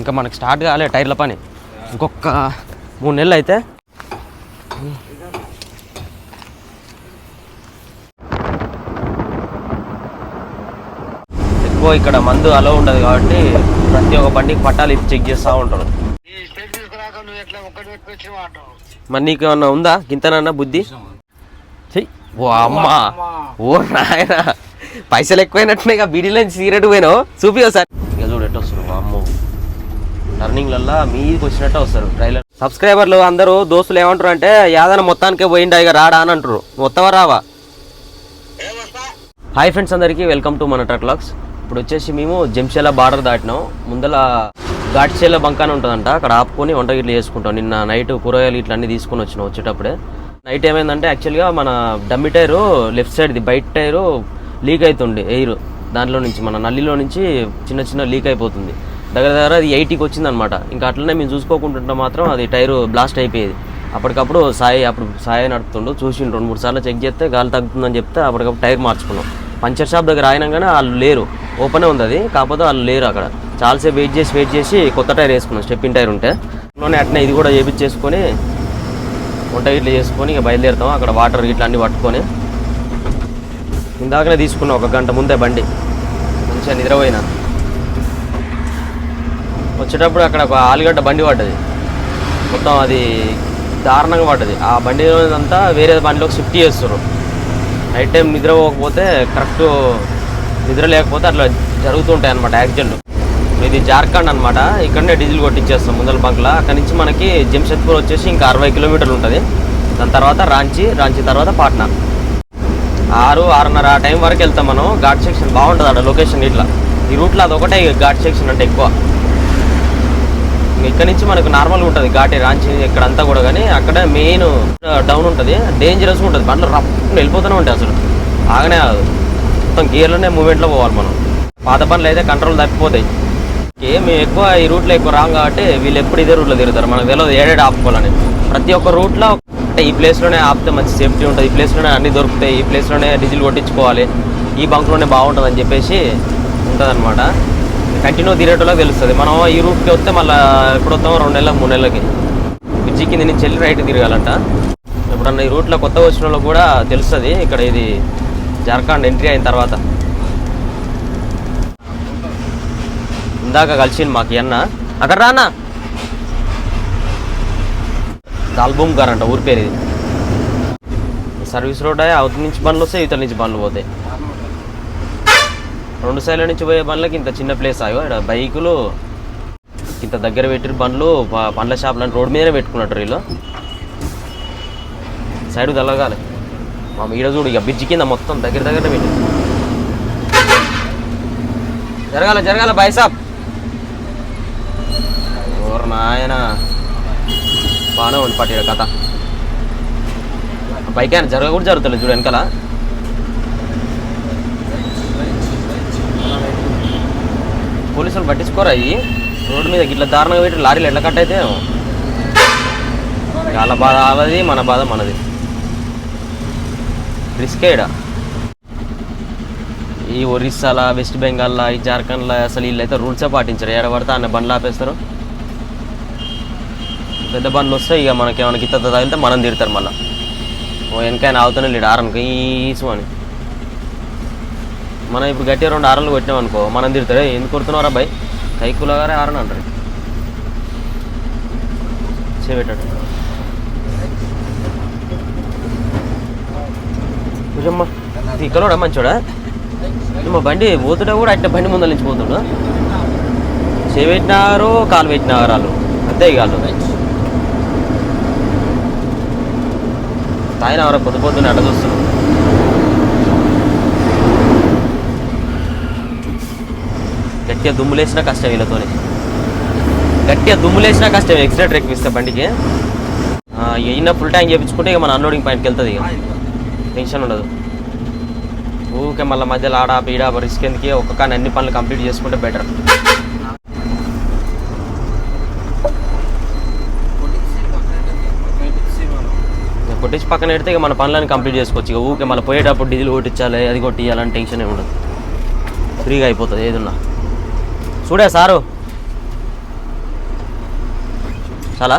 ఇంకా మనకి స్టార్ట్ కాలే టైర్ల పని. ఇంకొక మూడు నెలలు అయితే. ఎక్కువ ఇక్కడ మందు అలో ఉండదు కాబట్టి ప్రతి ఒక్క బండికి పట్టాలు ఇప్పి చెక్ చేస్తూ ఉంటారు. మరి నీకు ఏమన్నా ఉందా? గింతనన్నా బుద్ధి? చెయ్యి ఓ అమ్మ ఓ నాయన. పైసలు ఎక్కువైనట్టునే ఇక బీడీలో సిగరెట్ పోయినావు? చూపి సార్ ఇక చూడు ఎట్లా వస్తారు అమ్మో టర్నింగ్లల్లా మీదకి వచ్చినట్టు వస్తారు. ట్రైలర్. సబ్స్క్రైబర్లు అందరూ దోస్తులు ఏమంటారు అంటే యాదన మొత్తానికే పోయిండా ఇక రాడా అని అంటారు. మొత్తవా రావా? హాయ్ ఫ్రెండ్స్ అందరికీ వెల్కమ్ టు మన ట్రక్లాక్స్ ఇప్పుడు వచ్చేసి మేము జంషేల బార్డర్ దాటినాం. ముందల ఘాట్చేల బంకాన ఉంటుందంట. అక్కడ ఆపుకొని వంట గిట్ల చేసుకుంటాం. నిన్న నైట్ కూరగాయలు ఇట్లా అన్ని తీసుకొని వచ్చినాం వచ్చేటప్పుడే. నైట్ ఏమైందంటే యాక్చువల్గా మన డమ్మి టైరు లెఫ్ట్ సైడ్ది బయట టైరు లీక్ అవుతుంది ఎయిర్. దాంట్లో నుంచి మన నల్లిలో నుంచి చిన్న చిన్న లీక్ అయిపోతుంది. దగ్గర దగ్గర అది ఎయిటీకి వచ్చింది అనమాట ఇంకా అట్లనే మేము చూసుకోకుంటుంటే మాత్రం అది టైరు బ్లాస్ట్ అయిపోయేది. అప్పటికప్పుడు సాయి అప్పుడు సాయి నడుపుతుండు చూసిండు. రెండు మూడు సార్లు చెక్ చేస్తే గాలి తగ్గుతుందని చెప్తే అప్పటికప్పుడు టైర్ మార్చుకున్నాం. పంచర్ షాప్ దగ్గర ఆయనగానే వాళ్ళు లేరు. ఓపెనే ఉంది అది. కాకపోతే వాళ్ళు లేరు అక్కడ. చాలాసేపు వెయిట్ చేసి వెయిట్ చేసి కొత్త టైర్ వేసుకున్నాం. స్టెప్పింగ్ టైర్ ఉంటే. లోనే అట్నే ఇది కూడా చేపించేసుకొని వంట ఇట్లా చేసుకొని ఇక బయలుదేరుతాం. అక్కడ వాటర్ ఇట్లా అన్ని పట్టుకొని. ఇందాకనే తీసుకున్నాం ఒక గంట ముందే బండి. మంచిగా నిద్రపోయినా. వచ్చేటప్పుడు అక్కడ ఒక ఆలుగడ్డ బండి పడ్డది. మొత్తం అది దారుణంగా పడ్డది. ఆ బండి అంతా వేరే బండిలోకి షిఫ్ట్ చేస్తారు నైట్ టైం నిద్ర పోకపోతే కరెక్ట్ నిద్ర లేకపోతే అట్లా జరుగుతుంటాయి అనమాట యాక్సిడెంట్ ఇది జార్ఖండ్ అనమాట ఇక్కడనే డీజిల్ కొట్టించేస్తాం ముందల బంక్లో. అక్కడ నుంచి మనకి జంషెద్పూర్ వచ్చేసి ఇంకా అరవై కిలోమీటర్లు ఉంటుంది. దాని తర్వాత రాంచీ రాంచీ తర్వాత పాట్నా. ఆరు ఆరున్నర ఆ టైం వరకు వెళ్తాం మనం. ఘాట్ సెక్షన్ బాగుంటుంది అక్కడ లొకేషన్ ఇట్లా. ఈ రూట్లో అది ఒకటే ఘాట్ సెక్షన్ అంటే ఎక్కువ. ఇక్కడ నుంచి మనకు నార్మల్గా ఉంటుంది. ఘాటి రాంచి ఇక్కడ అంతా కూడా కానీ అక్కడ మెయిన్ డౌన్ ఉంటుంది. డేంజరస్గా ఉంటుంది. బండ్లు రఫ్ వెళ్ళిపోతూనే ఉంటాయి అసలు. ఆగనే కాదు మొత్తం గేర్లోనే మూమెంట్లో పోవాలి మనం. పాత బండ్లు అయితే కంట్రోల్ తప్పిపోతాయి. ఏ మేము ఎక్కువ ఈ రూట్లో ఎక్కువ రాం కాబట్టి వీళ్ళు ఎప్పుడు ఇదే రూట్లో తిరుగుతారు. మనకు తెలియదు ఏడేడు ఆపుకోవాలని. ప్రతి ఒక్క రూట్లో అంటే ఈ ప్లేస్లోనే ఆపితే మంచి సేఫ్టీ ఉంటుంది. ఈ ప్లేస్లోనే అన్ని దొరుకుతాయి. ఈ ప్లేస్లోనే డీజిల్ కొట్టించుకోవాలి. ఈ బంక్లోనే బాగుంటుంది అని చెప్పేసి ఉంటుంది కంటిన్యూ తిరిగేటోళ్ళకి తెలుస్తుంది. మనం ఈ రూట్కి వస్తే మళ్ళీ ఎప్పుడు వస్తామో రెండు నెలలకు మూడు నెలలకి. బ్రిడ్జి కింద నుంచి వెళ్ళి రైట్ తిరగాలంట. ఎప్పుడన్నా ఈ రూట్లో కొత్తగా వచ్చిన వాళ్ళకి కూడా తెలుస్తుంది ఇక్కడ ఇది జార్ఖండ్ ఎంట్రీ అయిన తర్వాత. ఇందాక కలిసింది మాకు అన్న. అక్కడ రానా దాల్బూమ్ గారంట ఊరి పేరు ఇది. సర్వీస్ రోడ్ అయ్యి అవతల నుంచి బండ్లు వస్తాయి ఇవతల నుంచి బండ్లు పోతాయి. రెండు సైడ్ల నుంచి పోయే బండ్లకి ఇంత చిన్న ప్లేస్ ఆగో ఇక్కడ బైకులు ఇంత దగ్గర పెట్టిన బండ్లు పండ్ల షాపులు అని రోడ్ మీదనే పెట్టుకున్నట్టు వీళ్ళు సైడ్ తలగాలి మా ఈడ చూడు ఇక బ్రిడ్జ్ కింద మొత్తం దగ్గర దగ్గర పెట్టి జరగాల జరగాల బై సాబ్ ఓర్ నాయన. బాగానే ఉంది పట్టిన కథ. బైక్ అయినా జరగ కూడా జరుగుతుంది చూడు వెనకాల. పోలీసులు పట్టించుకోరా అయ్యి రోడ్డు మీద ఇట్లా దారుణంగా పెట్టి లారీలు ఎట్లా కట్ అయితే వాళ్ళ బాధ వాళ్ళది మన బాధ మనది రిస్క్ ఈడ ఈ ఒరిస్సాలా వెస్ట్ బెంగాల్లా ఈ జార్ఖండ్లా అసలు వీళ్ళైతే రూల్సే పాటించరు ఎక్కడ పడితే అన్న బండ్లు ఆపేస్తారు పెద్ద బండ్లు వస్తే ఇక మనకి ఏమైనా గిత్త తగిలితే మనం తిడతారు మళ్ళీ ఓ వెనకైనా అవుతానే లేడు ఆరనుకో ఈసు అని మనం ఇప్పుడు గట్టిగా రెండు ఆరలు కొట్టినాం అనుకో మనం తిడతాడు ఎందుకు కొడుతున్నారా బాయ్? కైకులగారే ఆరని అంటారు. చేపెట్టాడు. నిజమ్మా ఇక్కడ మంచోడా? మా బండి పోతుంటే కూడా అట్ట బండి ముందర నుంచి పోతుండు? చేపెట్టినారు కాలు పెట్టినారు వాళ్ళు? అంతే కాళ్ళు వాళ్ళు. తాయిన ఎవరో పొద్దు పొద్దున్న అడ్డ చూస్తున్నాం. గట్టిగా దుమ్ములేసినా కష్టం వీళ్ళతోనే. గట్టిగా దుమ్ములేసినా కష్టం ఎక్స్ట్రా ట్రెక్ ఇస్తే బండికి. అయినా ఫుల్ ట్యాంక్ చేయించుకుంటే ఇక మన అన్లోడింగ్ పాయింట్కి వెళ్తుంది ఇక. టెన్షన్ ఉండదు. ఊకే మళ్ళీ మధ్యలో ఆడ పీడా రిస్క్ ఎందుకు? ఒక్క కానీ అన్ని పనులు కంప్లీట్ చేసుకుంటే బెటర్ కొట్టించి పక్కన పెడితే ఇక మన పనులను కంప్లీట్ చేసుకోవచ్చు. ఇక ఊకే మళ్ళీ పోయేటప్పుడు డీజిల్ కొట్టించాలి అది కొట్టించాలని టెన్షన్ ఏమి ఉండదు. ఫ్రీగా అయిపోతుంది ఏదున్నా. చూడే సారు. చాలా?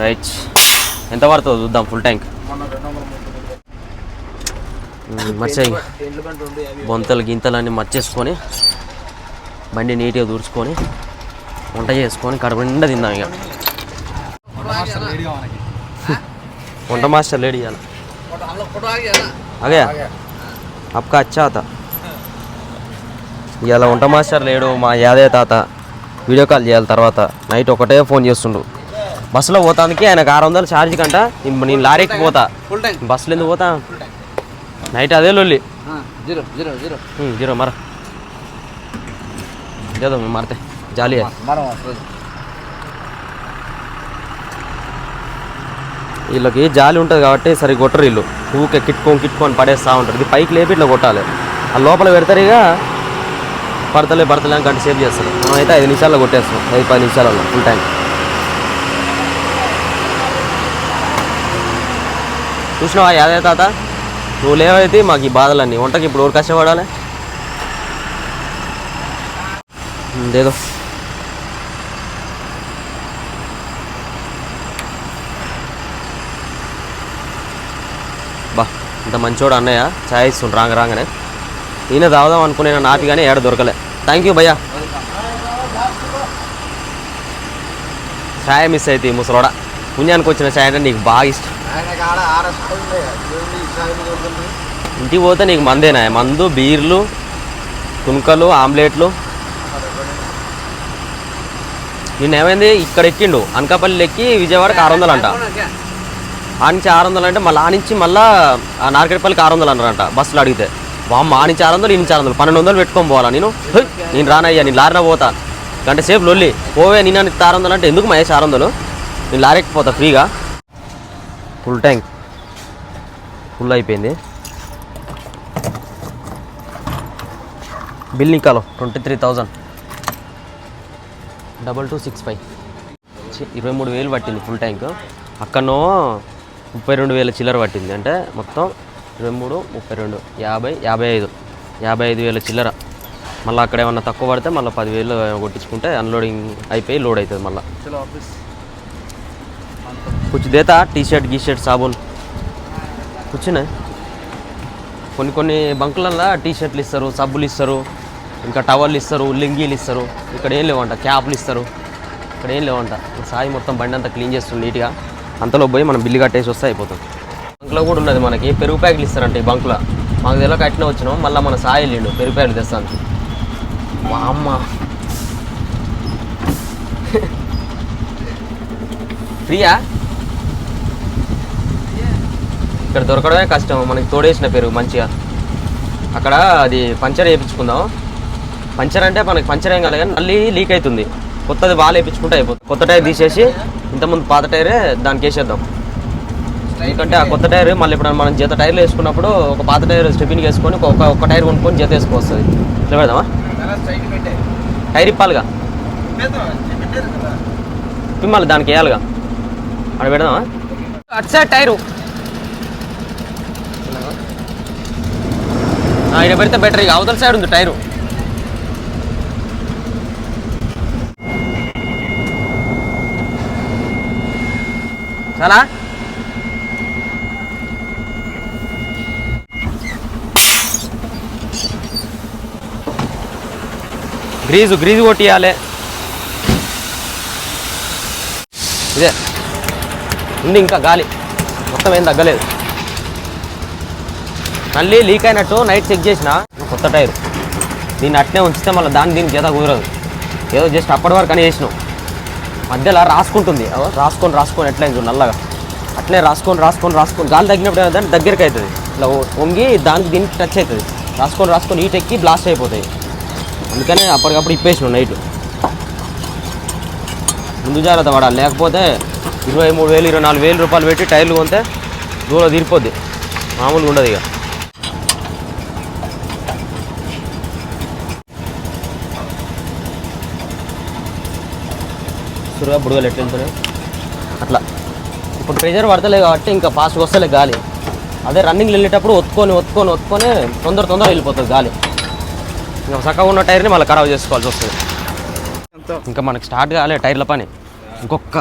రైట్. ఎంత పడుతుందో చూద్దాం ఫుల్ ట్యాంక్ మర్చాయి. బొంతలు గింతలు అన్నీ మర్చేసుకొని బండి నీట్గా దూర్చుకొని వంట చేసుకొని కడుపు నిండా తిందాం ఇక. వంట మాస్టర్ లేడీ అగే అప్కా అచ్చా తా ఇవాళ వంట మాస్టర్ లేడు మా యాదయ్య తాత. వీడియో కాల్ చేయాలి తర్వాత. నైట్ ఒకటే ఫోన్ చేస్తుండు. బస్సులో పోతానికి ఆయనకు ఆరు వందలు ఛార్జ్ కంట నేను లారీకి పోతా. బస్సులు ఎందుకు పోతా? నైట్ అదే లొల్లి. Zero zero zero. జీరో మర. చేద్దాం మేము జాలి వీళ్ళకి జాలి ఉంటుంది కాబట్టి సరే కొట్టరు వీళ్ళు. ఊకే కిట్కొని కిట్కొని పడేస్తూ ఉంటారు. ఇది పైకి లేపి ఇట్లా కొట్టాలి. ఆ లోపల పెడతారు ఇక. పడతలే పడతలే అని గంట సేవ్ చేస్తారు మనం అయితే ఐదు నిమిషాల్లో కొట్టేస్తాం. ఐదు పది నిమిషాలలో ఫుల్ టైం చూసినావా యాదే తాత? నువ్వు లేవైతే మాకు ఈ బాధలన్నీ. వంటకి ఇప్పుడు ఎవరు కష్టపడాలి? ఏదో. బా ఇంత మంచోడు అన్నయ్య. ఛాయ్ ఇస్తుండ్రు రాంగ రాగానే. ఈయన తాగుదాం అనుకునే నాపి కానీ ఏడ దొరకలే. థ్యాంక్ యూ భయ్యా. ఛాయ్ మిస్ అయితే ఈ ముసలోడ. పుణ్యానికి వచ్చిన ఛాయ్ అంటే నీకు బాగా ఇష్టం. ఇంటికి పోతే నీకు మందేనా? మందు బీర్లు తుణకలు ఆమ్లెట్లు. నిన్న ఏమైంది? ఇక్కడ ఎక్కిండు. అనకాపల్లి ఎక్కి విజయవాడకి ఆరు వందలు అంట. ఆ నుంచి ఆరు వందలు అంటే మళ్ళీ ఆ నుంచి మళ్ళీ ఆ నార్కెట్పల్లికి ఆరు వందలు అన్నారంట బస్సులో అడిగితే. బామ్మ ఆ నుంచి ఆరు వందలు ఇన్ని ఆరు వందలు పన్నెండు వందలు పెట్టుకొని పోవాలా నేను? నేను రానయ్యా నేను లారిన పోతా. గంట సేపు లొల్లి. పోవే నేను అని ఆరు వందలు అంటే ఎందుకు మహేష్ ఆరు వందలు? నేను లారెక్కిపోతా ఫ్రీగా. ఫుల్ ట్యాంక్ ఫుల్ అయిపోయింది. Bill ఇంకాలో twenty three thousand double two six five ఇరవై మూడు వేలు పట్టింది ఫుల్ ట్యాంక్ అక్కడనో ముప్పై రెండు వేల చిల్లర పట్టింది. అంటే మొత్తం ఇరవై మూడు ముప్పై రెండు యాభై యాభై ఐదు. యాభై ఐదు వేల చిల్లర. మళ్ళీ అక్కడ ఏమన్నా తక్కువ పడితే మళ్ళీ పదివేలు కొట్టించుకుంటే అన్లోడింగ్ అయిపోయి లోడ్ అవుతుంది మళ్ళీ. కుచ్చు దేతా టీ షర్ట్ గీ షర్ట్ సాబున్. కూర్చున్నాయి కొన్ని కొన్ని బంకులల్లో టీ షర్ట్లు ఇస్తారు సబ్బులు ఇస్తారు ఇంకా టవర్లు ఇస్తారు లింగీలు ఇస్తారు. ఇక్కడ ఏం లేవంట క్యాప్లు ఇస్తారు. ఇక్కడ ఏం లేవంట. సాయి మొత్తం బండి అంతా క్లీన్ చేస్తుంది నీట్గా. అంతలో పోయి మనం బిల్లు కట్టేసి వస్తే అయిపోతుంది. బంకులో కూడా ఉన్నది మనకి. పెరుగు ప్యాకెట్లు ఇస్తారంట ఈ బంకులో. మాకు తెలియక కట్టిన వచ్చినాం. మళ్ళీ మన సాయి వెళ్ళిండు పెరుగు ప్యాకెట్లు తెస్తాను మా అమ్మ. ఫ్రీయా? ఇక్కడ దొరకడమే కష్టం. మనకి తోడేసిన పెరుగు మంచిగా. అక్కడ అది పంచర్ వేయించుకుందాం. పంచర్ అంటే మనకి పంచర్ ఏం కాదు కానీ మళ్ళీ లీక్ అవుతుంది. కొత్తది బాగా వేయించుకుంటే అయిపోతుంది. కొత్త టైర్ తీసేసి ఇంతకుముందు పాత టైరే దానికి వేసేద్దాం. ఎందుకంటే ఆ కొత్త టైర్ మళ్ళీ ఇప్పుడు మనం జత టైర్లు వేసుకున్నప్పుడు ఒక పాత టైర్ స్టెప్పింగ్ వేసుకొని ఒక ఒక టైర్ కొనుక్కొని జత వేసుకోవస్తుంది. ఇట్లా పెడదామా? టైర్ ఇప్పాలిగా? మళ్ళీ దానికి వేయాలిగా. అక్కడ పెడదామా? అటు సైడ్ టైరు. ఇక్కడ పెడితే బెటర్ ఇక. అవతల సైడ్ ఉంది టైరు. చాలా? గ్రీజు గ్రీజు కొట్టియాలి. ఇదే. ఉంది ఇంకా గాలి. మొత్తం ఏం తగ్గలేదు. మళ్ళీ లీక్ అయినట్టు నైట్ చెక్ చేసిన కొత్త టైర్. దీన్ని అట్నే ఉంచితే మళ్ళీ దాన్ని దీనికి జత కుదరదు. ఏదో జస్ట్ అప్పటి వరకు అని చేసినాం మధ్యలో రాసుకుంటుంది. రాసుకొని రాసుకొని ఎట్లయింది నల్లగా. అట్లే రాసుకొని రాసుకొని రాసుకొని. గాలి తగ్గినప్పుడు ఏమైందంటే దగ్గరికి అవుతుంది. ఇట్లా వంగి దానికి దీనికి టచ్ అవుతుంది. రాసుకొని రాసుకొని హీట్ ఎక్కి బ్లాస్ట్ అయిపోతాయి. అందుకనే అప్పటికప్పుడు ఇప్పేసినాం నైట్ ముందు జాగ్రత్త పడాలి. లేకపోతే ఇరవై మూడు వేలు ఇరవై నాలుగు వేలు రూపాయలు పెట్టి టైర్లు కొంటే దూరం తీరిపోద్ది. మామూలుగా ఉండదు ఇక. సురుగా బుడగలు ఎట్లా అట్లా. ఇప్పుడు ప్రెజర్ పడతలే కాబట్టి ఇంకా ఫాస్ట్గా వస్తలే గాలి. అదే రన్నింగ్ వెళ్ళేటప్పుడు ఒత్తుకొని ఒత్తుకొని ఒత్తుకొని తొందర తొందర వెళ్ళిపోతుంది గాలి. ఇంకా చక్కగా ఉన్న టైర్ని మళ్ళీ ఖరాబ్ చేసుకోవాల్సి వస్తుంది. ఇంకా మనకి స్టార్ట్ కాలే టైర్ల పని. ఇంకొక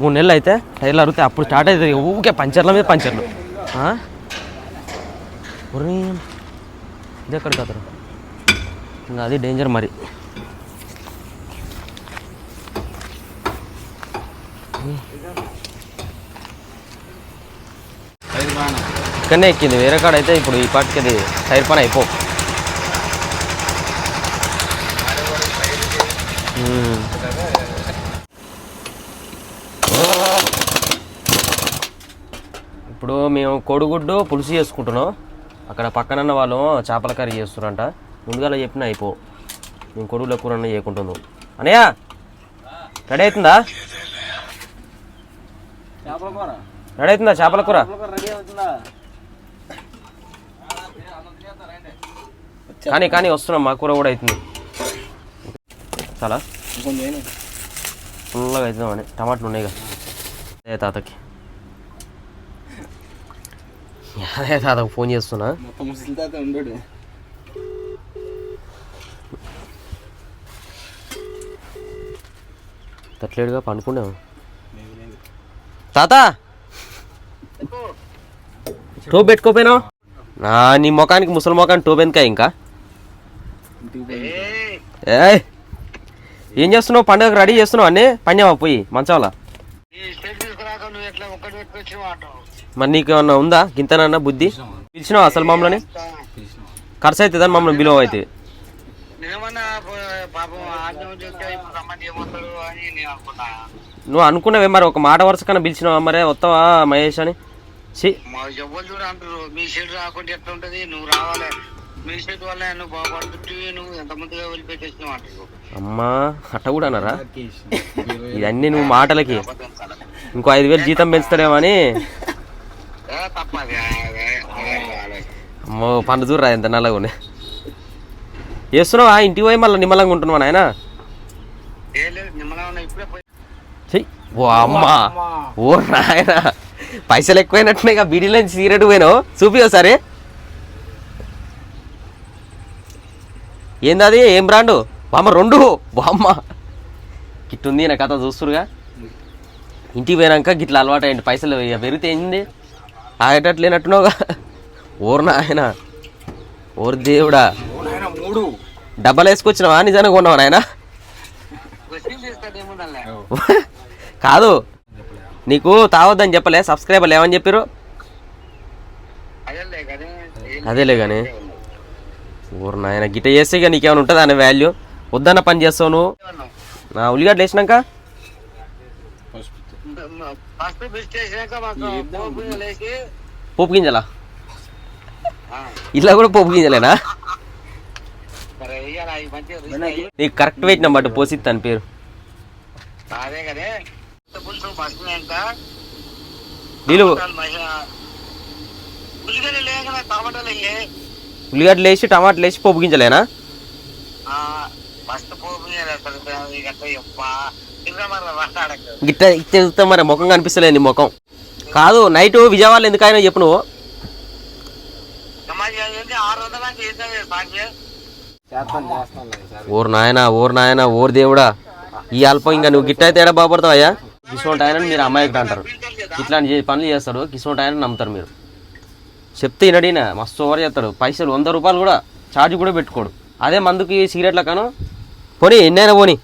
మూడు నెలలు అయితే టైర్లు అరిగితే అప్పుడు స్టార్ట్ అవుతుంది ఊకే పంచర్ల మీద పంచర్లు. ఇది ఇంకా అది డేంజర్ మరి. ఇక్కడనే ఎక్కింది. వేరే కాడ అయితే ఇప్పుడు ఈ పాటికి అది టైర్ పని అయిపో ఇప్పుడు మేము కోడిగుడ్డు పులుసు చేసుకుంటున్నాం. అక్కడ పక్కనన్న వాళ్ళు చేపల కర్రీ చేస్తున్నారంట ముందుగా చెప్పిన అయిపో. మేము కొడుగుల కూర అన్న చేయకుంటున్నాం. అనయ్య రెడీ అవుతుందా? రెడీ అవుతుందా చేపల కూర? కానీ కానీ వస్తున్నాం మా కూర కూడా అవుతుంది. చాలా ఫుల్గా అవుతుందామని టమాటాలు ఉన్నాయి కదా. అదే తాతకి. అదే తాతకు ఫోన్ చేస్తున్నా. తట్లేడుగా పండుకున్నాము తాత! టోప్ పెట్టుకోపోయినా నా నీ ముఖానికి ముసలి ముఖానికి టోప్ ఎందుకా ఇంకా? ఏయ్! ఏం చేస్తున్నావు? పండుగకు రెడీ చేస్తున్నావు అన్నీ? పండావా పోయి అంటావు మరి నీకు ఏమన్నా ఉందా? గింతనన్నా బుద్ధి? పిలిచినావు అసలు మమ్మల్ని? ఖర్చు అవుతుందని మమ్మల్ని బిలువ అయితే? నువ్వు అనుకున్నావే మరి ఒక మాట వరుస కన్నా పిలిచినావా మరే? వస్తావా మహేష్ అని? మా ఎట్లా ఉంటది నువ్వు రావాలి. మీ వల్ల నువ్వు బాగుపడుతుంటే నువ్వు ఎంత ముందుగా వదిలిపెట్టేసినావు అంటారు అమ్మా అట్ట కూడా అన్నారా? ఇవన్నీ నువ్వు మాటలకి. ఇంకో ఐదు వేలు జీతం పెంచుతాడేమో అని. అమ్మో పండు చూడరా ఎంత నల్లగా ఉన్నాయి చేస్తున్నావా ఇంటికి పోయి మళ్ళీ నిమ్మలంగా ఉంటున్నావా నాయన? ఓ అమ్మా ఓ నాయన. పైసలు ఎక్కువైనట్టున్నాయి ఇక బీడీలో నుంచి సిగరెట్ పోయినావు. చూపి ఒకసారి. ఏంది అది? ఏం బ్రాండు? బామ్మ రెండు. బామ్మ గిట్టుంది నా కథ చూస్తురుగా. ఇంటికి పోయినాక గిట్ల అలవాటు అయ్యింది పైసలు ఇక పెరిగితే ఏంది? ఆగేటట్లు లేనట్టున్నావుగా. ఓరు నాయన ఓరు దేవుడా. మూడు డబ్బలు వేసుకొచ్చినావా? నిజానికి కొన్నావా నాయన? కాదు. నీకు తావద్దని చెప్పలే సబ్స్క్రైబర్లు ఏమని చెప్పారు అదేలే కానీ అదేలే కానీ ఊరు నాయన గిట్ట చేస్తే ఇక నీకేమైనా ఉంటుంది అనే వాల్యూ వద్దన్న పని చేస్తావు నువ్వు? ఉల్లిగడ్డ లేచినాక పోపు గింజలా? ఇలా కూడా పోపు గింజలేనా? నీకు కరెక్ట్ వెయిట్ నెంబర్ పోసి తన పేరు. ఉల్లిగడ్డలు వేసి టమాటాలు వేసి పోపు గింజలేనా? గట్ట తిన్నా మరి ముఖం కనిపిస్తలేదు నీ ముఖం. కాదు నైట్ విజయవాడలో ఎందుకైనా చెప్పు నువ్వు. ఓరు నాయన ఓరు నాయన ఓరు దేవుడా. ఈ అల్పం ఇంకా నువ్వు గిట్ట అయితే ఎడ బాగుపడతావు అయ్యా? కిసోంటి ఆయన మీరు అమ్మాయికి అంటారు. ఇట్లాంటి పనులు చేస్తాడు కిసోంటి ఆయన నమ్ముతారు మీరు. చెప్తే వినడిన? మస్తు ఓవర్ చేస్తాడు. పైసలు వంద రూపాయలు కూడా ఛార్జ్ కూడా పెట్టుకోడు. అదే మందుకి సిగరెట్ల కాను పోనీ ఎన్నైనా పోనీ.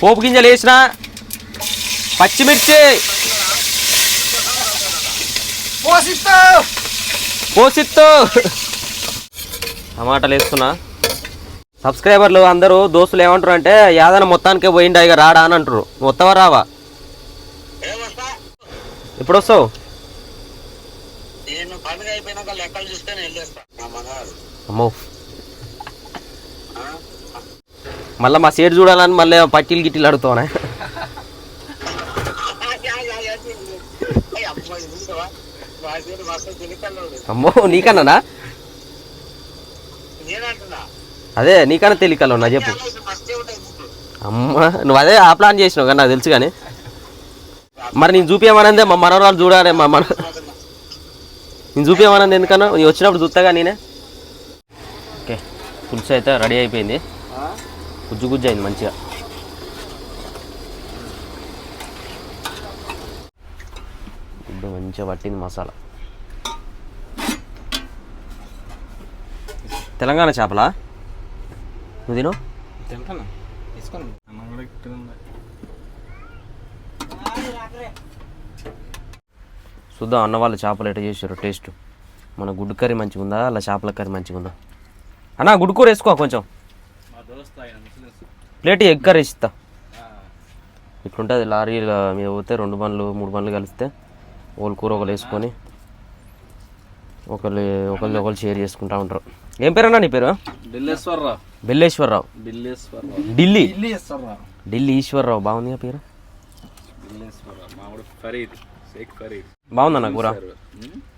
పోపు గింజలు వేసిన పచ్చిమిర్చి. పోసిత్తు. టమాటాలు వేస్తున్నా. సబ్స్క్రైబర్లు అందరూ దోస్తులు ఏమంటారు అంటే యాదన మొత్తానికే పోయిండా ఇక రాడా అని అంటారు. మొత్తవా రావా? ఎప్పుడు వస్తావు పండుగ అయిపోయినాక లెక్కలు మా మనవాడు. అమ్మో. మళ్ళీ మా సేటు చూడాలని మళ్ళీ పట్టీలు గిట్టీలు అడుగుతావునా? అమ్మో నీకన్నానా? నేనంటున్నా. అదే నీకన్నా తెలియకల్లో నా చెప్పు. అమ్మా నువ్వు అదే ఆ ప్లాన్ చేసినావు కానీ నాకు తెలుసు కానీ. మరి నేను చూపించమనందే మా మనవరాలు చూడాలి మా మన నేను చూపించమనంది ఎందుకన్నా? నీ వచ్చినప్పుడు చూస్తాగా నేనే. ఓకే పులుసు అయితే రెడీ అయిపోయింది. గుజ్జు గుజ్జు అయింది మంచిగా. గుడ్డు మంచిగా పట్టింది మసాలా. తెలంగాణ చేపలా? నువ్వు తిను. తింటాను తీసుకోండి అన్నం కూడా గిట్టుగా ఉంది చూద్దాం అన్న వాళ్ళు చేపలు ఎట్లా చేసారు టేస్ట్. మన గుడ్డు కర్రీ మంచిగా ఉందా? అలా చేపల కర్రీ మంచిగా ఉందా? అన్న గుడ్డు కూర వేసుకో కొంచెం. ప్లేట్ ఎగ్ కర్రీ ఇస్తా. ఇట్లుంటుంది లారీల మీద పోతే రెండు బండ్లు మూడు బండ్లు కలిస్తే ఒకళ్ళు కూర ఒకరు వేసుకొని ఒకళ్ళు ఒకళ్ళు ఒకళ్ళు షేర్ చేసుకుంటా ఉంటారు. ఏం పేరు అన్నా నీ పేరు? బెల్లేశ్వరరావు. ఢిల్లేశ్వరరావు ఢిల్లీ. ఢిల్లీ ఈశ్వరరావు. బాగుంది పేరు? ఢిల్లేశ్వరరావు బాగుందన్న కూర?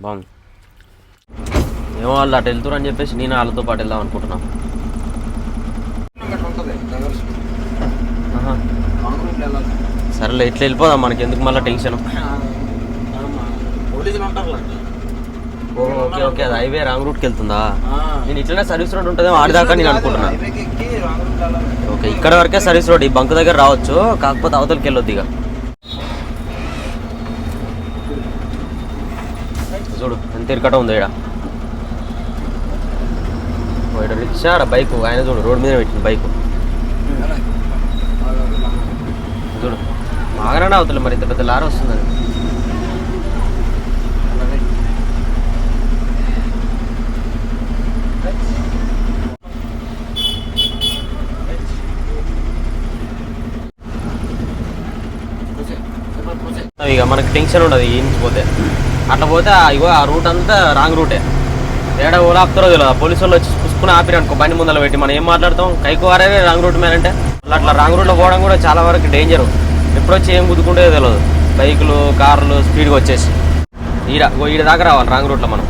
బాగుంది. ఏమో వాళ్ళు అటు వెళ్తురు అని చెప్పేసి నేను వాళ్ళతో పాటు వెళ్దాం అనుకుంటున్నాను. సరేలే ఇట్లా వెళ్ళిపోదాం మనకి. ఎందుకు మళ్ళీ టెన్షన్? ఓకే ఓకే అది హైవే రాంగ్ రూట్కి వెళ్తుందా? నేను ఇట్లనే సర్వీస్ రోడ్ ఉంటుందేమో ఆడిదాకా నేను అనుకుంటున్నా. ఓకే ఇక్కడ వరకే సర్వీస్ రోడ్ ఈ బంక్ దగ్గర రావచ్చు. కాకపోతే అవతలకి వెళ్ళొద్దు ఇక. చూడు ఉంది ఇక్కడ ఇక్కడ బైక్? ఆయన చూడు రోడ్ మీద పెట్టింది బైక్. చూడు బాగానే అవుతుంది మరి ఇంత పెద్ద లారీ వస్తుంది ఇక మనకి టెన్షన్ ఉండదు ఈ నుంచి పోతే. అట్లా పోతే ఇగో ఆ రూట్ అంతా రాంగ్ రూటే. ఏడ ఓలా ఆపుతారో తెలియదు పోలీసు వాళ్ళు వచ్చి పుసుకుని ఆపిరు అనుకో బండి ముందర పెట్టి. మనం ఏం మాట్లాడతాం? కైకు వారే రాంగ్ రూట్ మీద అంటే? అట్లా అట్లా రాంగ్ రూట్లో పోవడం కూడా చాలా వరకు డేంజర్ ఎప్పుడొచ్చి ఏం గుద్దుకుంటే తెలియదు బైకులు కార్లు స్పీడ్గా వచ్చేసి. ఈడ ఈడ దాకా రావాలి రాంగ్ రూట్లో మనం.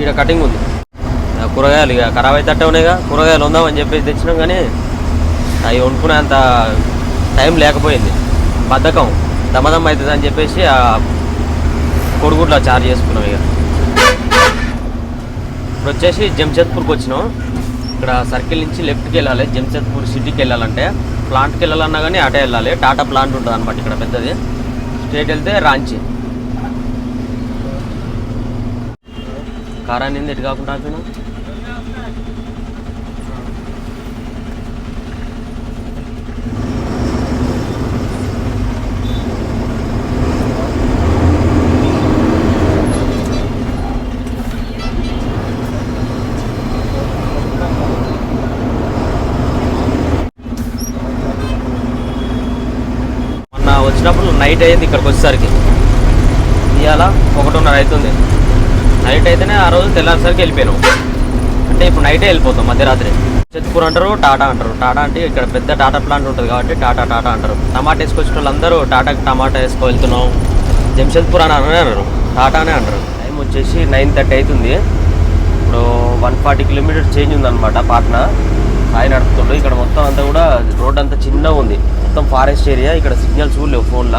ఈడ కటింగ్ ఉంది. కూరగాయలు ఇక ఖరాబ్ అయితే ఉన్నాయిగా. కూరగాయలు ఉందామని చెప్పేసి తెచ్చినాం కానీ అవి వండుకునే అంత టైం లేకపోయింది. బద్ధకం. దమదం అవుతుంది అని చెప్పేసి ఆ కొడుగుడ్లో చార్జ్ చేసుకున్నాం ఇక. ఇప్పుడు వచ్చేసి జంషెద్పూర్కి వచ్చినాం. ఇక్కడ సర్కిల్ నుంచి లెఫ్ట్కి వెళ్ళాలి. జంషెద్పూర్ సిటీకి వెళ్ళాలంటే ప్లాంట్కి వెళ్ళాలన్నా కానీ అటే వెళ్ళాలి. టాటా ప్లాంట్ ఉంటుంది అనమాట ఇక్కడ పెద్దది. స్ట్రేట్ వెళ్తే రాంచి. కారాన్ని ఏంది ఎటు కాకుండా నైట్ అయింది ఇక్కడికి వచ్చేసరికి. ఇవాళ ఒకటిన్నర అవుతుంది నైట్ అయితేనే ఆ రోజు తెల్లారిసరికి వెళ్ళిపోయాను. అంటే ఇప్పుడు నైటే వెళ్ళిపోతాం మధ్యరాత్రి. చెత్తుకూర అంటారు టాటా అంటారు. టాటా అంటే ఇక్కడ పెద్ద టాటా ప్లాంట్ ఉంటుంది కాబట్టి టాటా టాటా అంటారు. టమాటా వేసుకొచ్చిన వాళ్ళందరూ టాటాకి టమాటా వేసుకో వెళ్తున్నాం జంషెద్పూర్ అని అన్నారు టాటానే అంటారు టైం వచ్చేసి నైన్ థర్టీ అవుతుంది ఇప్పుడు వన్ ఫార్టీ కిలోమీటర్స్ చేంజ్ ఉందన్నమాట పాట్నా. సాయి నడుపుతుండ్రు ఇక్కడ మొత్తం అంతా కూడా రోడ్ అంతా చిన్నగా ఉంది. మొత్తం ఫారెస్ట్ ఏరియా ఇక్కడ సిగ్నల్స్ కూడా లేవు ఫోన్లో.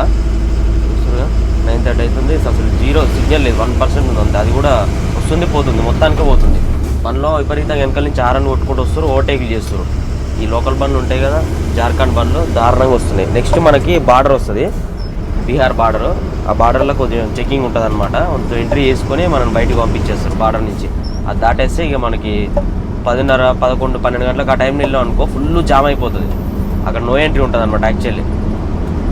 నైన్ థర్టీ అవుతుంది. అసలు జీరో సిగ్నల్ లేదు. వన్ పర్సెంట్ ఉంది అంతే. అది కూడా వస్తుంది పోతుంది. మొత్తానికే పోతుంది. బండ్లో విపరీతంగా వెనకాల నుంచి ఆరన్ కొట్టుకుంటూ వస్తారు ఓవర్టేక్లు చేస్తారు. ఈ లోకల్ బండ్లు ఉంటాయి కదా జార్ఖండ్ బండ్లు దారుణంగా వస్తున్నాయి. నెక్స్ట్ మనకి బార్డర్ వస్తుంది. బీహార్ బార్డర్. ఆ బార్డర్లో కొంచెం చెకింగ్ ఉంటుంది అనమాట కొంచెం ఎంట్రీ చేసుకొని మనం బయటకు పంపించేస్తారు బార్డర్ నుంచి. అది దాటేస్తే ఇక మనకి పదిన్నర పదకొండు పన్నెండు గంటలకు ఆ టైం వెళ్ళాం అనుకో ఫుల్ జామ్ అయిపోతుంది. అక్కడ నో ఎంట్రీ ఉంటుంది అనమాట యాక్చువల్లీ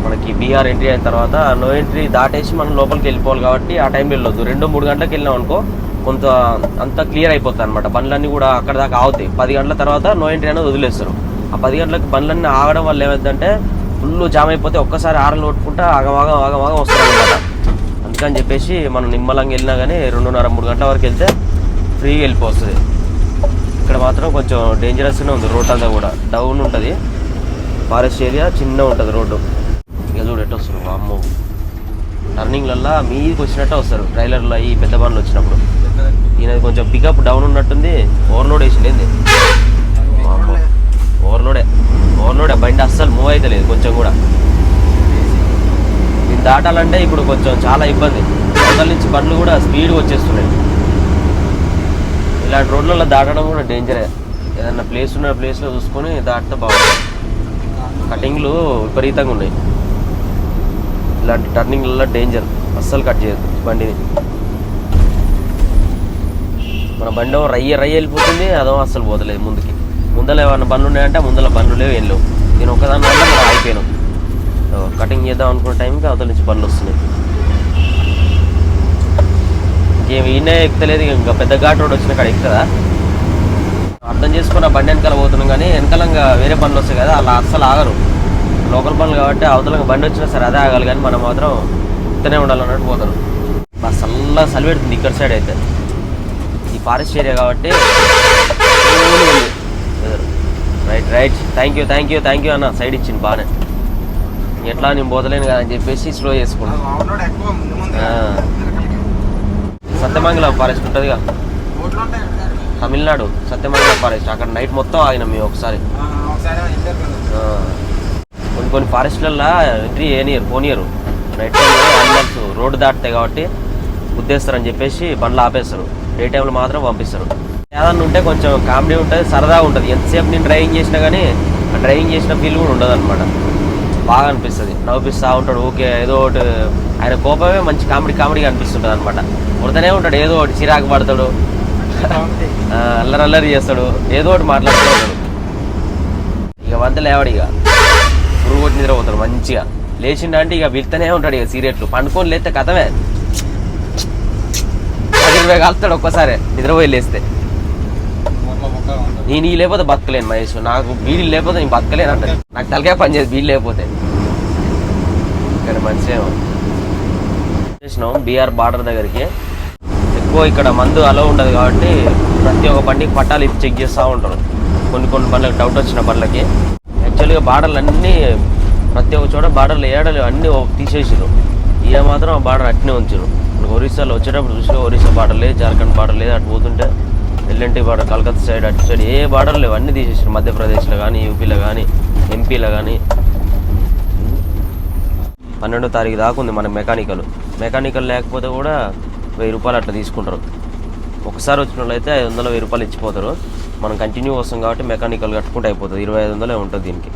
మనకి బీఆర్ ఎంట్రీ అయిన తర్వాత నో ఎంట్రీ దాటేసి మనం లోపలికి వెళ్ళిపోవాలి కాబట్టి ఆ టైం వెళ్ళొద్దు. రెండు మూడు గంటలకు వెళ్ళినాం అనుకో కొంత అంతా క్లియర్ అయిపోతుంది అనమాట బండ్లన్నీ కూడా అక్కడ దాకా ఆగుతాయి. పది గంటల తర్వాత నో ఎంట్రీ అనేది వదిలేస్తారు. ఆ పది గంటలకు బండ్లన్నీ ఆగడం వల్ల ఏమైందంటే ఫుల్ జామ్ అయిపోతే ఒక్కసారి ఆరలు కొట్టుకుంటా ఆగమాగం ఆగమాగం వస్తారు అనమాట అందుకని చెప్పేసి మనం నిమ్మలంగా వెళ్ళినా కానీ రెండున్నర మూడు గంటల వరకు వెళ్తే ఫ్రీగా వెళ్ళిపోతుంది ఇక్కడ మాత్రం కొంచెం డేంజరస్గానే ఉంది. రోడ్ అంతా కూడా. డౌన్ ఉంటుంది. ఫారెస్ట్ ఏరియా చిన్న ఉంటుంది రోడ్డు. ఇక చూడు ఎట్టు వస్తారు అమ్మో టర్నింగ్లల్లా మీదకి వచ్చినట్టే వస్తారు. ట్రైలర్లో ఈ పెద్ద బండ్లు వచ్చినప్పుడు. ఈయన కొంచెం పికప్ డౌన్ ఉన్నట్టుంది. ఓవర్లోడ్ వేసిండేంది ఓవర్లోడే ఓవర్లోడే బండి అస్సలు మూవ్ అయితే లేదు కొంచెం కూడా. దీన్ని దాటాలంటే ఇప్పుడు కొంచెం చాలా ఇబ్బంది. అవతల నుంచి బండ్లు కూడా స్పీడ్గా వచ్చేస్తున్నాయి. ఇలాంటి రోడ్లలో దాటడం కూడా డేంజరే ఏదన్నా ప్లేస్ ఉన్న ప్లేస్లో చూసుకొని దాటితే బాగుంటుంది. కటింగ్లు విపరీతంగా ఉన్నాయి. ఇలాంటి టర్నింగ్లలో డేంజర్. అస్సలు కట్ చేయదు బండిని. మన బండి రయ్య రయ్య వెళ్ళిపోతుంది అదో అస్సలు పోతలేదు ముందుకి. ముందర ఏమన్నా బండ్లు ఉన్నాయంటే ముందర బండ్లు లేవు ఏం లేవు. నేను ఒకదాని వల్ల మనం అయిపోయాను కటింగ్ చేద్దాం అనుకున్న టైంకి అవతల నుంచి బండ్లు వస్తున్నాయి. ఇంకేం ఈయన ఎక్కుతలేదు ఇంకా పెద్ద ఘాట్ రోడ్ వచ్చిన కాడ ఎక్కుతుందా? అర్థం చేసుకున్న బండి వెనకాల పోతున్నాం కానీ వెనకాలంగా వేరే బండ్లు వస్తాయి కదా అలా అస్సలు ఆగరు. లోకల్ బండ్లు కాబట్టి అవతల బండి వచ్చినా సరే అదే ఆగాలి కానీ మనం మాత్రం ఇతనే ఉండాలన్నట్టు పోతారు. మా చల్ల చలి పెడుతుంది ఇక్కడ సైడ్ అయితే. ఈ ఫారెస్ట్ ఏరియా కాబట్టి right right thank you thank you thank you అన్న. సైడ్ ఇచ్చింది బాగానే. ఎట్లా నేను పోతలేను కదా అని చెప్పేసి స్లో చేసుకున్నాను. సత్యమంగళం ఫారెస్ట్ ఉంటుందిగా. తమిళనాడు సత్యమంగళ ఫారెస్ట్. అక్కడ నైట్ మొత్తం ఆగినాం మేము ఒకసారి. కొన్ని కొన్ని ఫారెస్ట్లల్లో ఎంట్రీ ఏనియర్ పోనీయరు. నైట్ టైంలో యానిమల్స్ రోడ్డు దాటుతాయి కాబట్టి గుద్దేస్తారని చెప్పేసి బండ్లు ఆపేస్తారు. డే టైంలో మాత్రం పంపిస్తారు. ఏదన్నా ఉంటే కొంచెం కామెడీ ఉంటుంది సరదా ఉంటుంది. ఎంతసేపు నేను డ్రైవింగ్ చేసినా కానీ డ్రైవింగ్ చేసిన ఫీల్ కూడా ఉండదు అనమాట బాగా అనిపిస్తుంది. నవ్విస్తూ ఉంటాడు ఓకే ఏదో ఒకటి ఆయన కోపమే మంచి కామెడీ కామెడీగా అనిపిస్తుంటుంది అనమాట ఉడతనే ఉంటాడు ఏదో ఒకటి చిరాకు పడతాడు. అల్లరి అల్లరి చేస్తాడు. ఏదో ఒకటి మాట్లాడుతున్నాడు ఇక వంత లేవాడు ఇక. పురుగు కొట్టి నిద్రపోతాడు మంచిగా. లేచిండ అంటే ఇక వెళ్తూనే ఉంటాడు ఇక సీరియట్లు పండుకొని లేస్తే కథమే. పది ఇరవై కాలుతాడు ఒక్కసారి నిద్రపోయి లేస్తే. నేను ఈ లేకపోతే బతకలేను మహేష్. నాకు బీడీ లేకపోతే నేను బతకలేను అంటే నాకు తలకాయ పని చేసి బీడీ లేకపోతే. ఇక్కడ మంచిగా చేసినాం బీఆర్ బార్డర్ దగ్గరికి. ఎక్కువ ఇక్కడ మందు అలో ఉండదు కాబట్టి ప్రతి ఒక్క బండికి పట్టాలు ఇప్పి చెక్ చేస్తూ ఉంటారు. కొన్ని కొన్ని బండ్లకి డౌట్ వచ్చిన బండ్లకి. యాక్చువల్గా బార్డర్లు అన్నీ ప్రతి ఒక్క చోట బార్డర్లు ఏడలు అన్నీ తీసేసారు ఇక మాత్రం ఆ బార్డర్ అట్నే ఉంచారు ఒరిస్సాలో వచ్చేటప్పుడు చూసి ఒరిస్సా బార్డర్ లేదు జార్ఖండ్ బార్డర్ లేదు అటు పోతుంటే L N T border Calcutta side అటు సైడ్ ఏ బార్డర్ లేవు అన్నీ తీసేసారు మధ్యప్రదేశ్లో కానీ యూపీలో కానీ ఎంపీలో కానీ పన్నెండో తారీఖు దాకా ఉంది మన మెకానికల్. మెకానికల్ లేకపోతే కూడా వెయ్యి రూపాయలు అట్లా తీసుకుంటారు. ఒకసారి వచ్చిన వాళ్ళు అయితే ఐదు వందల వెయ్యి రూపాయలు ఇచ్చిపోతారు. మనం కంటిన్యూ వస్తాం కాబట్టి మెకానికల్ కట్టుకుంటే అయిపోతుంది. ఇరవై ఐదు వందలే ఉంటుంది దీనికి.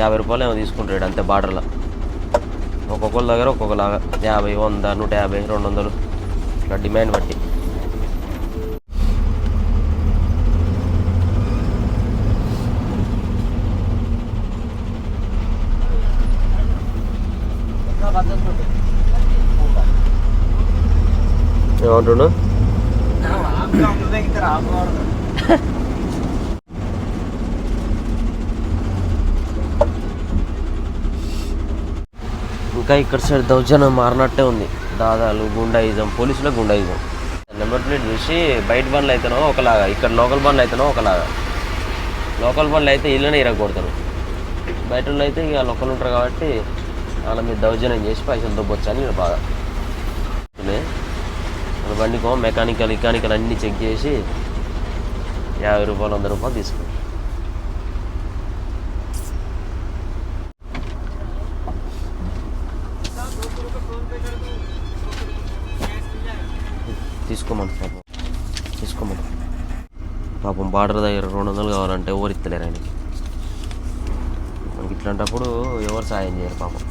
యాభై రూపాయలు ఏమో తీసుకుంటాడు అంతే బార్డర్లో ఒక్కొక్కరి దగ్గర ఒక్కొక్కలాగా యాభై వంద నూట యాభై రెండు వందలు. ఇట్లా డిమాండ్ బట్టి. ఏమంటుండు ఇంకా ఇక్కడ సైడ్ దౌర్జన్యం మారినట్టే ఉంది. దాదాలు గుండాయిజం పోలీసులకు గుండాయిజం. నెంబర్ ప్లేట్ చూసి బయట బండ్లు అయితేనో ఒకలాగా ఇక్కడ లోకల్ బండ్లు అయితేనో ఒకలాగా. లోకల్ బండ్లు అయితే ఇళ్ళనే ఇరగొడతారు. బయట వాళ్ళు అయితే ఇక లోకల్ ఉంటారు కాబట్టి వాళ్ళ మీద దౌర్జన్యం చేసి పైసలు దొబ్బొచ్చు అని బాగా అక్కడ బండికో మెకానికల్ ఇకానికల్ అన్నీ చెక్ చేసి యాభై రూపాయలు వంద రూపాయలు తీసుకో తీసుకోమను పాపం. తీసుకోమను. పాపం బార్డర్ దగ్గర రెండు వందలు కావాలంటే ఎవరు ఇస్తలేరు ఆయనకి. మనకి ఇట్లాంటప్పుడు ఎవరు సాయం చేయరు పాపం.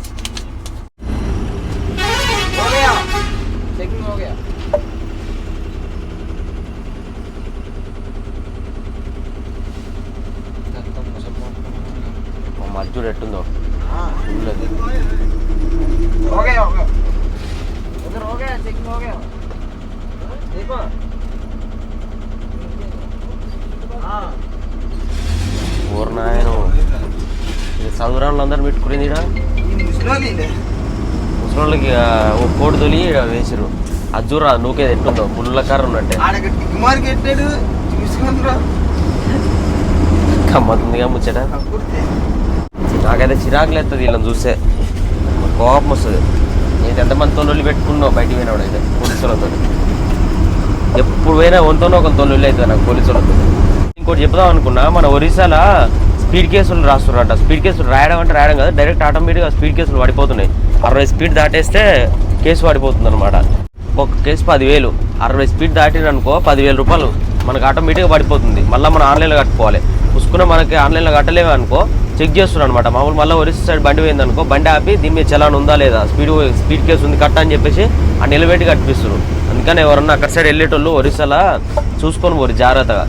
हो మజ్జుడు ఎట్టుందో. ఫుల్ అది ఊర్నాయను చదువురాళ్ళు అందరు పెట్టుకునేది ముసలికి ఓ కోడి తొలి వేసిరు అజ్జురా నూకే ఎట్టుందో? పుల్ల కారు ఉన్నట్టే కమ్మతుందిగా ముచ్చట. నాకైతే చిరాకు లేస్తుంది వీళ్ళని చూస్తే. కోపం వస్తుంది. నేను ఎంతమంది తొలి పెట్టుకున్నావు బయటికి పోయినాడు అయితే పోలీసులతో ఎప్పుడు పోయినా వంతోనో ఒక తొలి అవుతుంది నాకు పోలీసులతో ఇంకోటి చెప్దాం అనుకున్నా మన ఒరిస్సాలో స్పీడ్ కేసులు రాస్తున్నారంట స్పీడ్ కేసులు రాయడం అంటే రాయడం కదా డైరెక్ట్ ఆటోమేటిక్గా స్పీడ్ కేసులు పడిపోతున్నాయి. అరవై స్పీడ్ దాటేస్తే కేసు పడిపోతుంది అనమాట ఒక కేసు పదివేలు. అరవై స్పీడ్ దాటిననుకో పదివేల రూపాయలు మనకు ఆటోమేటిక్గా పడిపోతుంది. మళ్ళీ మనం ఆన్లైన్లో కట్టుకోవాలి. పుసుకున్న మనకి ఆన్లైన్లో కట్టలేము అనుకో చెక్ చేస్తున్నాను అనమాట మామూలు మళ్ళీ ఒరిస్సా సైడ్ బండి పోయింది అనుకో బండి ఆపి దీని మీద చలాన్ ఉందా లేదా స్పీడ్ స్పీడ్ కేసు ఉంది కట్ట అని చెప్పేసి ఆ నిలబెట్టి కట్టిపిస్తారు అందుకని ఎవరన్నా అక్కడ సైడ్ వెళ్ళేటోళ్ళు ఒరిస్సాలా చూసుకొని పోరు జాగ్రత్తగా.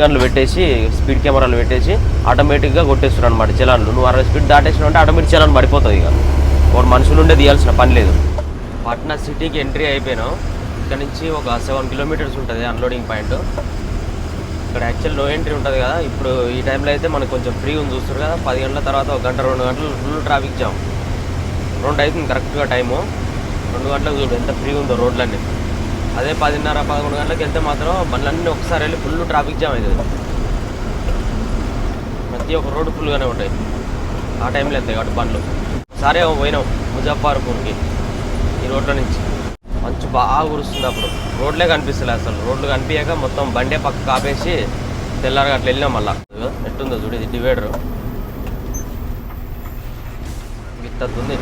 గన్లు పెట్టేసి స్పీడ్ కెమెరాలు పెట్టేసి ఆటోమేటిక్గా కొట్టేస్తున్నారు అనమాట చలాన్లు. నువ్వు అరవై స్పీడ్ దాటేసిన అంటే ఆటోమేటిక్ చలాన్ పడిపోతుంది ఇక. ఒక మనుషులు ఉండే తీయాల్సిన పని లేదు. పట్నా సిటీకి ఎంట్రీ అయిపోయినాం. ఇక్కడ నుంచి ఒక సెవెన్ కిలోమీటర్స్ ఉంటుంది అన్లోడింగ్ పాయింట్ ఇక్కడ యాక్చువల్ నో ఎంట్రీ ఉంటుంది కదా. ఇప్పుడు ఈ టైంలో అయితే మనకు కొంచెం ఫ్రీ ఉంది చూస్తారు కదా. పది గంటల తర్వాత ఒక గంట రెండు గంటలు ఫుల్ ట్రాఫిక్ జామ్ రెండు అవుతుంది కరెక్ట్గా టైము రెండు గంటలకు చూడు ఎంత ఫ్రీ ఉందో రోడ్లన్నీ. అదే పదిన్నర పదకొండు గంటలకు వెళ్తే మాత్రం బండ్లన్నీ ఒకసారి వెళ్ళి ఫుల్ ట్రాఫిక్ జామ్ అవుతుంది. ప్రతి ఒక్క రోడ్డు ఫుల్గానే ఉంటాయి. ఆ టైంలో వెళ్తాయి కాబట్టి బండ్లు. సరే పోయినాం ముజఫర్పూర్కి ఈ రోడ్ల నుంచి. మంచు బాగా కురుస్తుంది అప్పుడు. రోడ్లే కనిపిస్తలే అసలు. రోడ్లు కనిపించాక మొత్తం బండే పక్క కాపేసి తెల్లారగా అట్లా వెళ్ళినాం మళ్ళా. ఎట్టుందో చూడు ఇది డివైడర్. గిత్తతుంది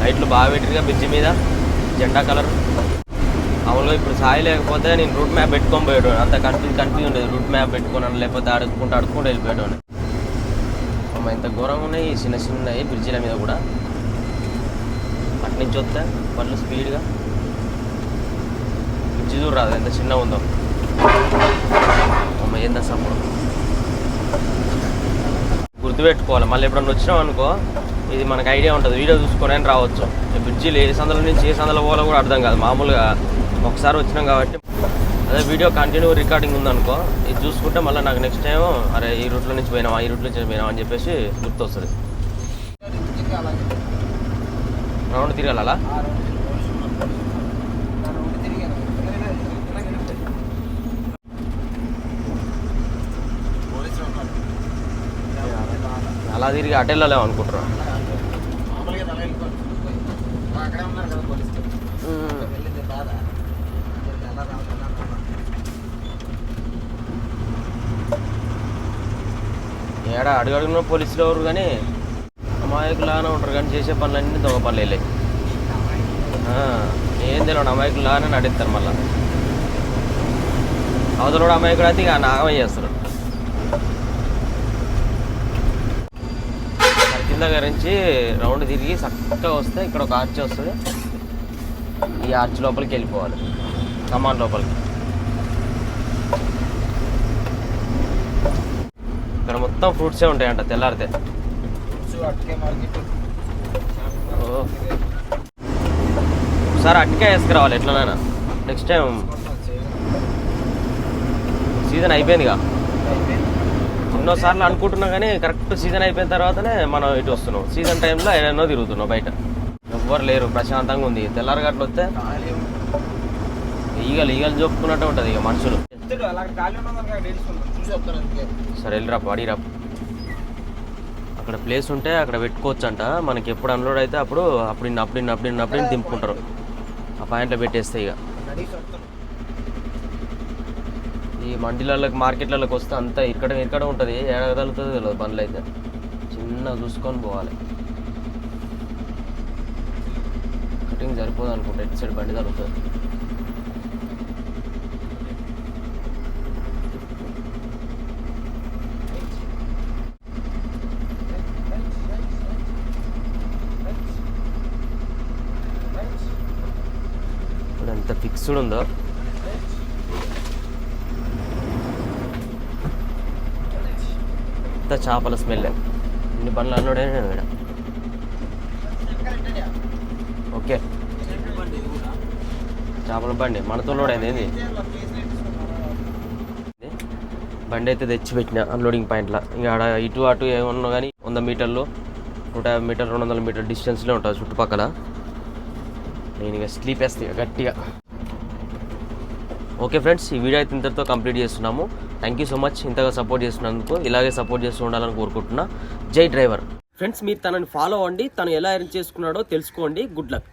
లైట్లు బాగా పెట్టిరుగా బ్రిడ్జి మీద. జెండా కలర్. మామూలుగా ఇప్పుడు సాయి లేకపోతే నేను రూట్ మ్యాప్ పెట్టుకొని పోయాడు అంత కన్ఫ్యూజ్ కన్ఫ్యూజ్ ఉండేది. రూట్ మ్యాప్ పెట్టుకున్నాను లేకపోతే అడుక్కుంటూ అడుక్కుంటూ వెళ్ళిపోయాడు అమ్మ ఇంత ఘోరంగా ఉన్నాయి చిన్న చిన్న చిన్నవి బ్రిడ్జిల మీద కూడా. అటు నుంచి వస్తే బండ్లు స్పీడ్గా బ్రిడ్జి చూడు రాదు ఎంత చిన్నగా ఉందో. అమ్మ ఏందా సప్పుడు గుర్తుపెట్టుకోవాలి. మళ్ళీ ఎప్పుడన్నా వచ్చినాం అనుకో ఇది మనకు ఐడియా ఉంటుంది. వీడియో చూసుకొని అని రావచ్చు. బ్రిడ్జిలు ఏ సందుల నుంచి ఏ సందులో పోవాలో కూడా అర్థం కాదు. మామూలుగా ఒకసారి వచ్చినాం కాబట్టి. అదే వీడియో కంటిన్యూ రికార్డింగ్ ఉందనుకో ఇది చూసుకుంటే మళ్ళీ నాకు నెక్స్ట్ టైం అరే ఈ రూట్లో నుంచి పోయినావా ఈ రూట్ నుంచి పోయినావా అని చెప్పేసి గుర్తొస్తుంది. రౌండ్ తిరగాల ఆ రెండు ఆ రెండు తిరిగాను పోలీసులు ఉన్నారు అలా తిరిగి అటు వెళ్ళలేము రావాలన్నా ఏడా అడుగు అడుగున పోలీసులు ఎవరు కానీ అమాయకులాగానే ఉంటారు కానీ చేసే పనులన్నీ దొంగ పనులు. వెళ్ళాయి ఏం తెలియదు అమాయకులాగానే నడిస్తారు మళ్ళీ. అవతల కూడా అమాయకుడు అయితే ఇక నాగమై చేస్తారు కింద గురించి రౌండ్ తిరిగి చక్కగా వస్తే ఇక్కడ ఒక ఆర్చ్ వస్తుంది. ఈ ఆర్చ్ లోపలికి వెళ్ళిపోవాలి. కమాన్ లోపలికి. ఇక్కడ మొత్తం ఫ్రూట్సే ఉంటాయంట తెల్లారితే. అటుకే. ఒకసారి అట్టికాయ వేసుకురావాలి ఎట్లనైనా. నెక్స్ట్ టైం సీజన్ అయిపోయిందిగా. ఎన్నోసార్లు అనుకుంటున్నా కానీ కరెక్ట్ సీజన్ అయిపోయిన తర్వాతనే మనం ఇటు వస్తున్నాం. సీజన్ టైంలో ఎన్నో తిరుగుతున్నాం బయట. ఎవ్వరు లేరు ప్రశాంతంగా ఉంది. తెల్లారగట్లు వస్తే ఈగలు ఈగలు జోపుకున్నట్టు ఉంటుంది ఇక మనుషులు. సరే వెళ్ళిరా అడిగిరా అక్కడ ప్లేస్ ఉంటే అక్కడ పెట్టుకోవచ్చు అంట మనకి ఎప్పుడు అన్లోడ్ అయితే అప్పుడు అప్పుడు అప్పుడు అప్పుడు అప్పుడు దింపుకుంటారు ఆ పాయింట్లో పెట్టేస్తే ఇక. ఈ మండీలలోకి మార్కెట్లలోకి వస్తే అంతా ఇక్కడ ఇక్కడ ఉంటుంది. ఏడ తెలియదు బండ్లు అయితే చిన్న చూసుకొని పోవాలి. కటింగ్ సరిపోదు అనుకుంటా. ఇటు సైడ్ బండి తగ్గుతుంది ఇప్పుడు ఎంత ఫిక్స్డ్ ఉందో. అంత చేపల స్మెల్. ఇన్ని బండ్లు అన్నాడే ఇక్కడ ఓకే. చేపల బండి మనతో లోడ్ అయింది ఏంది? బండి అయితే తెచ్చి పెట్టిన అన్లోడింగ్ పాయింట్లో ఇంకా ఆడ ఇటు అటు ఏమన్నా కానీ వంద మీటర్లు నూట యాభై మీటర్ రెండు వందల మీటర్ డిస్టెన్స్లో ఉంటుంది చుట్టుపక్కల. నేను ఇక స్లీప్ వేస్తాను ఇక గట్టిగా. ఓకే ఫ్రెండ్స్ ఈ వీడియో అయితే ఇంతటితో కంప్లీట్ చేస్తున్నాము. థ్యాంక్ యూ సో మచ్ ఇంతగా సపోర్ట్ చేసినందుకు ఇలాగే సపోర్ట్ చేస్తూ ఉండాలని కోరుకుంటున్నా. జై డ్రైవర్. ఫ్రెండ్స్ మీరు తనని ఫాలో అవ్వండి. తను ఎలా అరేంజ్ చేసుకున్నాడో తెలుసుకోండి. Good luck